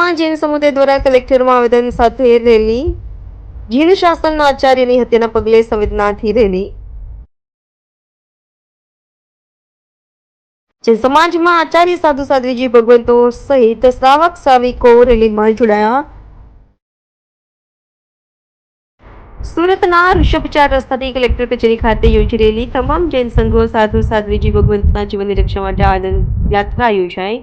સુરતમાં જૈન સમુદાય દ્વારા કલેક્ટરમાં આવેદન સાથે રેલી. જૈન શાસનના આચાર્યની હત્યાના પગલે સંવેદનાથી રેલી. જૈન સમાજમાં આચાર્ય, સાધુ, સાધ્વીજી, ભગવંતો સહિત શ્રાવક, શ્રાવિકો રેલીમાં જોડાયા. સુરતના ઋષભચાર રસ્તાથી કલેક્ટર કચેરી ખાતે યોજી રહેલી તમામ જૈન સંઘો, સાધુ, સાધ્વીજી, ભગવંતના જીવનની રક્ષા માટે આનંદ યાત્રા યોજાઈ.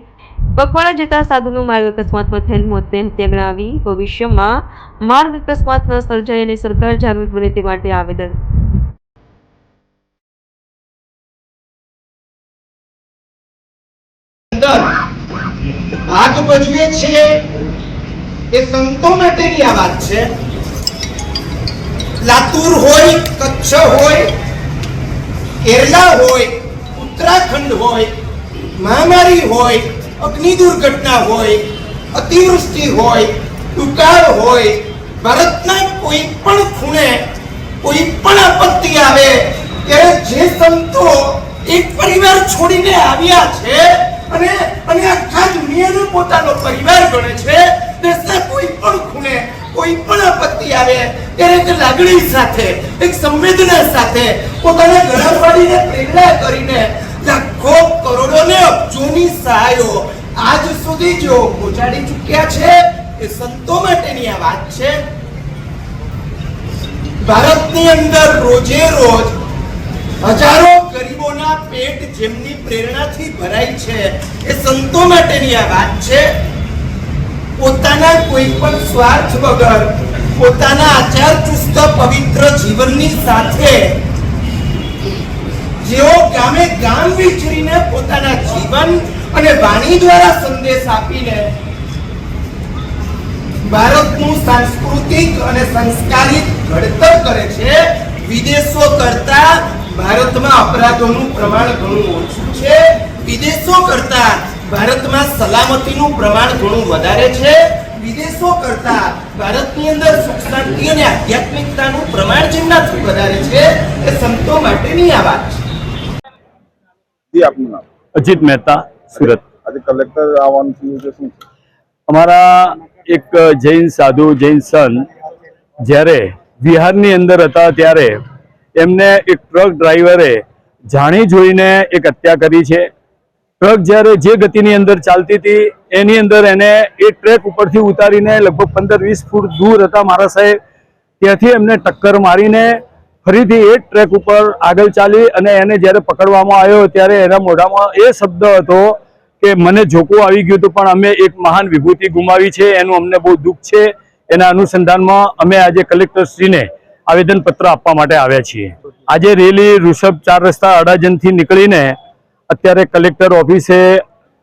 પગપાળા જતા સાધુનું માર્ગ અકસ્માતમાં થયેલ મોતને હત્યા ભવિષ્યમાં માર્ગ અકસ્માત સર્જાય અને સરકાર જાગૃત બને તે માટે આવેદન. મહામારી હોય અગ્નિ દુર્ઘટના હોય, અતિવૃષ્ટિ હોય, દુકાળ હોય, ભારતના કોઈ પણ ખૂણે કોઈ પણ આપત્તિ આવે, ત્યારે જે સંતો એક પરિવાર છોડીને આવ્યા છે અને અને આખા દુનિયાનો પોતાનો પરિવાર ગણે છે, દેશના કોઈ પણ ખૂણે કોઈ પણ આપત્તિ આવે, ત્યારે એક લાગણી સાથે, એક સંવેદના સાથે પોતાના ગળા ફાડીને પ્રેરણા કરીને લાખો કરોડો ને અબજોની સહાયો આજ સુધી જો પહોંચાડી ચૂક્યા છે, એ સંતો માટેની આ વાત છે. ભારતની અંદર રોજે રોજ હજારો ગરીબોના પેટ જેમની પ્રેરણાથી ભરાય છે, એ સંતો માટેની આ વાત છે. પોતાના કોઈ પણ સ્વાર્થ વગર, પોતાના આચાર ચુસ્ત પવિત્ર જીવનની સાથે જેઓ ગામે ગામ વિચરીને પોતાના જીવન અને વાણી દ્વારા સંદેશ આપીને ભારતનું સાંસ્કૃતિક અને સંસ્કારિત ઘડતર કરે છે, વિદેશો કરતા ભારતમાં અપરાધોનું પ્રમાણ ઘણું ઓછું છે. વિદેશો કરતા ભારતમાં સલામતીનું પ્રમાણ ઘણું વધારે છે. વિદેશો કરતા ભારતની અંદર સુખ શાંતિ અને આધ્યાત્મિકતાનું પ્રમાણ જેમનાથી વધારે છે, એ સંતો માટેની આ વાત છે. જી આપનું નામ? અજીત મહેતા સુરત. આજે કલેક્ટર આવવાનું થયું છે શું અમારા એક જૈન સાધુ જૈન સન જ્યારે બિહારની અંદર હતા ત્યારે એમને એક ટ્રક ડ્રાઈવરે જાણી જોઈને એક હત્યા કરી છે. ટ્રક જ્યારે જે ગતિની અંદર ચાલતી હતી એની અંદર એને એ ટ્રેક ઉપરથી ઉતારીને લગભગ પંદર વીસ ફૂટ દૂર હતા મારા સાહેબ. ત્યાંથી એમને ટક્કર મારીને ફરીથી એ ટ્રેક ઉપર આગળ ચાલી અને એને જ્યારે પકડવામાં આવ્યો ત્યારે એના મોઢામાં એ શબ્દ હતો કે મને જોકું આવી ગયું હતું, પણ અમે એક મહાન વિભૂતિ ગુમાવી છે, એનું અમને બહુ દુઃખ છે. એના અનુસંધાનમાં અમે આજે કલેક્ટરશ્રીને આવેદનપત્ર આપવા માટે આવ્યા છીએ. આજે રેલી ઋષભ ચાર રસ્તા અડાજનથી નીકળીને અત્યારે કલેક્ટર ઓફિસે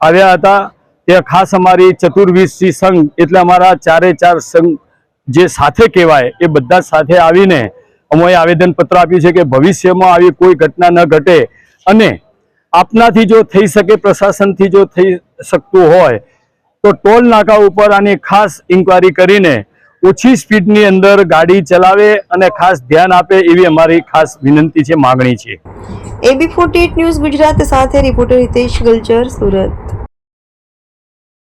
આવ્યા હતા. ત્યાં ખાસ અમારી ચતુર્વીસી સંઘ એટલે અમારા ચારે ચાર સંઘ જે સાથે કહેવાય એ બધા સાથે આવીને અમે આવેદનપત્ર આપ્યું છે કે ભવિષ્યમાં આવી કોઈ ઘટના ન ઘટે અને આપનાથી જો થઈ શકે, પ્રશાસનથી જો થઈ શકતું હોય, તો ટોલ નાકા ઉપર આની ખાસ ઇન્કવાયરી કરીને ઓછી સ્પીડની અંદર ગાડી ચલાવે અને ખાસ ધ્યાન આપે એવી અમારી ખાસ વિનંતી છે, માગણી છે. એબી ફોર્ટી ન્યૂઝ ગુજરાત સાથે રિપોર્ટર હિતેશ ગલચર સુરત.